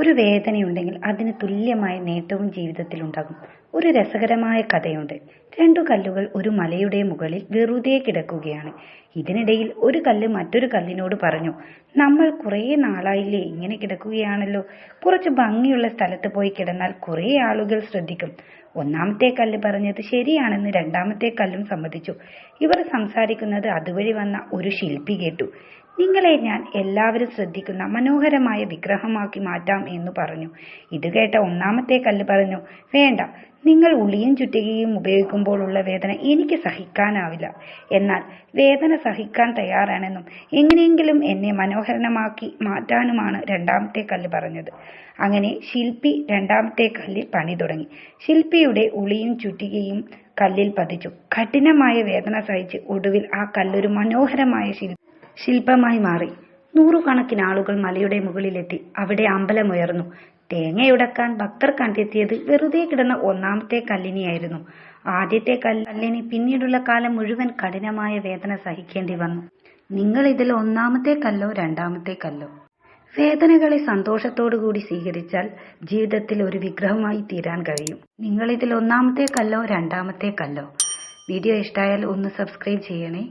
ഒരു വേദനയുണ്ടെങ്കിൽ അതിന് തുല്യമായ നേട്ടവും ജീവിതത്തിൽ ഉണ്ടാകും ഒരു രസകരമായ കഥയുണ്ട്. രണ്ടു കല്ലുകൾ ഒരു മലയുടെ മുകളിൽ വെറുതെ കിടക്കുകയാണ്. ഇതിനിടയിൽ ഒരു കല്ല് മറ്റൊരു കല്ലിനോട് പറഞ്ഞു നമ്മൾ കുറേ നാളായില്ലേ ഇങ്ങനെ കിടക്കുകയാണല്ലോ. കുറച്ച് ഭംഗിയുള്ള സ്ഥലത്ത് പോയി കിടന്നാൽ കുറേ ആളുകൾ ശ്രദ്ധിക്കും. ഒന്നാമത്തെ കല്ല് പറഞ്ഞത് ശരിയാണെന്ന് രണ്ടാമത്തെ കല്ലും സമ്മതിച്ചു. ഇവർ സംസാരിക്കുന്നത് അതുവഴി വന്ന ഒരു ശില്പി കേട്ടു. നിങ്ങളെ ഞാൻ എല്ലാവരും ശ്രദ്ധിക്കുന്ന മനോഹരമായ വിഗ്രഹമാക്കി മാറ്റാം എന്ന് പറഞ്ഞു. ഇത് കേട്ട ഒന്നാമത്തെ കല്ല് പറഞ്ഞു വേണ്ട നിങ്ങൾ ഉളിയും ചുറ്റികയും ഉപയോഗിക്കുമ്പോഴുള്ള വേദന എനിക്ക് സഹിക്കാനാവില്ല. എന്നാൽ വേദന സഹിക്കാൻ തയ്യാറാണെന്നും എങ്ങനെയെങ്കിലും എന്നെ മനോഹരമാക്കി മാറ്റാനുമാണ് രണ്ടാമത്തെ കല്ല് പറഞ്ഞത്. അങ്ങനെ ശില്പി രണ്ടാമത്തെ കല്ലിൽ പണി തുടങ്ങി. ശില്പിയുടെ ഉളിയും ചുറ്റികയും കല്ലിൽ പതിച്ചു. കഠിനമായ വേദന സഹിച്ച് ഒടുവിൽ ആ കല്ലൊരു മനോഹരമായ ശില്പി ശില്പമായി മാറി. നൂറുകണക്കിന് ആളുകൾ മലയുടെ മുകളിലെത്തി. അവിടെ അമ്പലമുയർന്നു തേങ്ങയുടക്കാൻ ഭക്തർ കണ്ടെത്തിയത് വെറുതെ കിടന്ന ഒന്നാമത്തെ കല്ലിനിയായിരുന്നു. ആദ്യത്തെ കല്ലിന് പിന്നീടുള്ള കാലം മുഴുവൻ കഠിനമായ വേദന സഹിക്കേണ്ടി വന്നു. നിങ്ങൾ ഇതിൽ ഒന്നാമത്തെ കല്ലോ രണ്ടാമത്തെ കല്ലോ വേദനകളെ സന്തോഷത്തോടുകൂടി സ്വീകരിച്ചാൽ ജീവിതത്തിൽ ഒരു വിഗ്രഹമായി തീരാൻ കഴിയും. നിങ്ങൾ ഇതിൽ ഒന്നാമത്തെ കല്ലോ രണ്ടാമത്തെ കല്ലോ വീഡിയോ ഇഷ്ടമായാൽ ഒന്ന് സബ്സ്ക്രൈബ് ചെയ്യണേ.